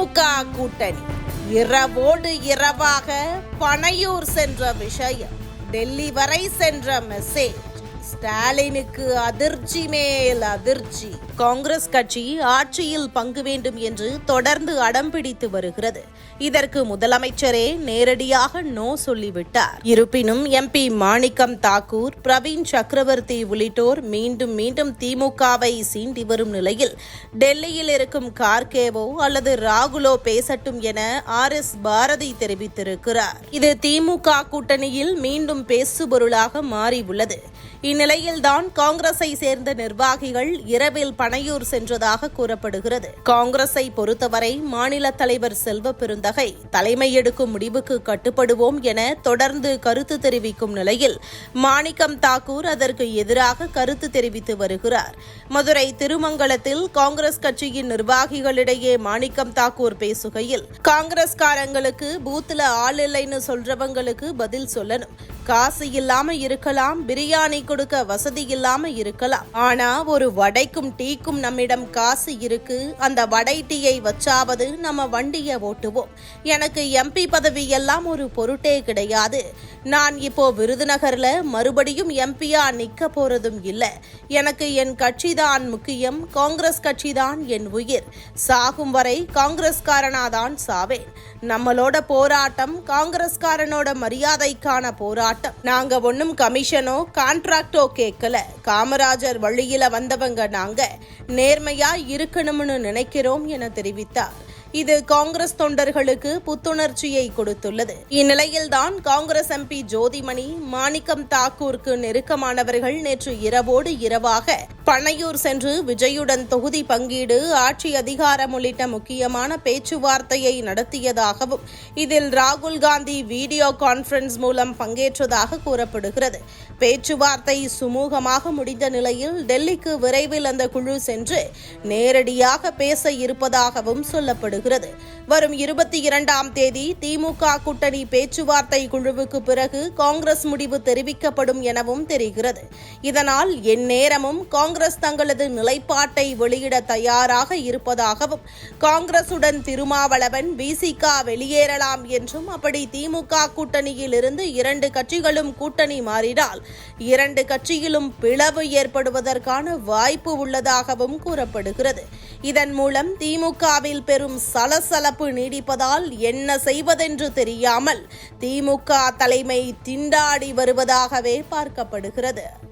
திமுக கூட்டணி. இரவோடு இரவாக பனையூர் சென்ற விஷயம் டெல்லி வரை சென்ற மெசேஜ். ஸ்டாலினுக்கு அதிர்ச்சி மேல் அதிர்ச்சி. காங்கிரஸ் கட்சி ஆட்சியில் பங்கு வேண்டும் என்று தொடர்ந்து அடம் பிடித்து வருகிறது. இதற்கு முதலமைச்சரே நேரடியாக நோ சொல்லிவிட்டார். இருப்பினும் எம்பி மாணிக்கம் தாக்கூர் பிரவீன் சக்கரவர்த்தி உள்ளிட்டோர் மீண்டும் மீண்டும் திமுகவை சீண்டி வரும் நிலையில் டெல்லியில் இருக்கும் கார்கேவோ அல்லது ராகுலோ பேசட்டும் என ஆர் எஸ் பாரதி தெரிவித்திருக்கிறார். இது திமுக கூட்டணியில் மீண்டும் பேசுபொருளாக மாறியுள்ளது. இனி இந்நிலையில்தான் காங்கிரஸை சேர்ந்த நிர்வாகிகள் இரவில் பனையூர் சென்றதாக கூறப்படுகிறது. காங்கிரஸை பொறுத்தவரை மாநில தலைவர் செல்வ பெருந்தகை தலைமை எடுக்கும் முடிவுக்கு கட்டுப்படுவோம் என தொடர்ந்து கருத்து தெரிவிக்கும் நிலையில் மாணிக்கம் தாக்கூர் அதற்கு எதிராக கருத்து தெரிவித்து வருகிறார். மதுரை திருமங்கலத்தில் காங்கிரஸ் கட்சியின் நிர்வாகிகளிடையே மாணிக்கம் தாக்கூர் பேசுகையில் காங்கிரஸ்காரங்களுக்கு பூத்துல ஆள் இல்லைன்னு சொல்றவங்களுக்கு பதில் சொல்லணும். காசு இல்லாம இருக்கலாம் பிரியாணி கொடுக்க வசதி இல்லாம இருக்கலாம். ஆனா ஒரு வடைக்கும் டீக்கும் நம்மிடம் காசு இருக்கு. அந்த வடை டீயை வச்சாவது நம்ம வண்டியை ஓட்டுவோம். எனக்கு எம்பி பதவி எல்லாம் ஒரு பொருட்டே கிடையாது. நான் இப்போ விருதுநகர்ல மறுபடியும் எம்பியா நிக்க போறதும் இல்லை. எனக்கு என் கட்சி தான் முக்கியம். காங்கிரஸ் கட்சி தான் என் உயிர். சாகும் வரை காங்கிரஸ்காரனாதான் சாவேன். நம்மளோட போராட்டம் காங்கிரஸ்காரனோட மரியாதைக்கான போராட்டம். நாங்க ஒன்னும் கமிஷனோ கான்ட்ராக்டோ கேட்கல. காமராஜர் வழியில வந்தவங்க நாங்க. நேர்மையா இருக்கணும்னு நினைக்கிறோம் என தெரிவித்தார். இது காங்கிரஸ் தொண்டர்களுக்கு புத்துணர்ச்சியை கொடுத்துள்ளது. இந்நிலையில்தான் காங்கிரஸ் எம்பி ஜோதிமணி மாணிக்கம் தாக்கூருக்கு நெருக்கமானவர்கள் நேற்று இரவோடு இரவாக பனையூர் சென்று விஜயுடன் தொகுதி பங்கீடு ஆட்சி அதிகாரம் உள்ளிட்ட முக்கியமான பேச்சுவார்த்தையை நடத்தியதாகவும் இதில் ராகுல் காந்தி வீடியோ கான்பரன்ஸ் மூலம் பங்கேற்றதாக கூறப்படுகிறது. பேச்சுவார்த்தை சுமூகமாக முடிந்த நிலையில் டெல்லிக்கு விரைவில் அந்த குழு சென்று நேரடியாக பேச இருப்பதாகவும் சொல்லப்படுகிறது. வரும் இருபத்தி இரண்டாம் தேதி திமுக கூட்டணி பேச்சுவார்த்தை குழுவுக்கு பிறகு காங்கிரஸ் முடிவு தெரிவிக்கப்படும் எனவும் தெரிகிறது. இதனால் எந்நேரமும் காங்கிரஸ் காங்கிரஸ் தங்களது நிலைப்பாட்டை வெளியிட தயாராக இருப்பதாகவும் காங்கிரசுடன் திருமாவளவன் பிசிக வெளியேறலாம் என்றும் அப்படி திமுக கூட்டணியில் இருந்து இரண்டு கட்சிகளும் கூட்டணி மாறினால் இரண்டு கட்சியிலும் பிளவு ஏற்படுவதற்கான வாய்ப்பு உள்ளதாகவும் கூறப்படுகிறது. இதன் மூலம் திமுகவில் பெரும் சலசலப்பு நீடிப்பதால் என்ன செய்வதென்று தெரியாமல் திமுக தலைமை திண்டாடி வருவதாகவே பார்க்கப்படுகிறது.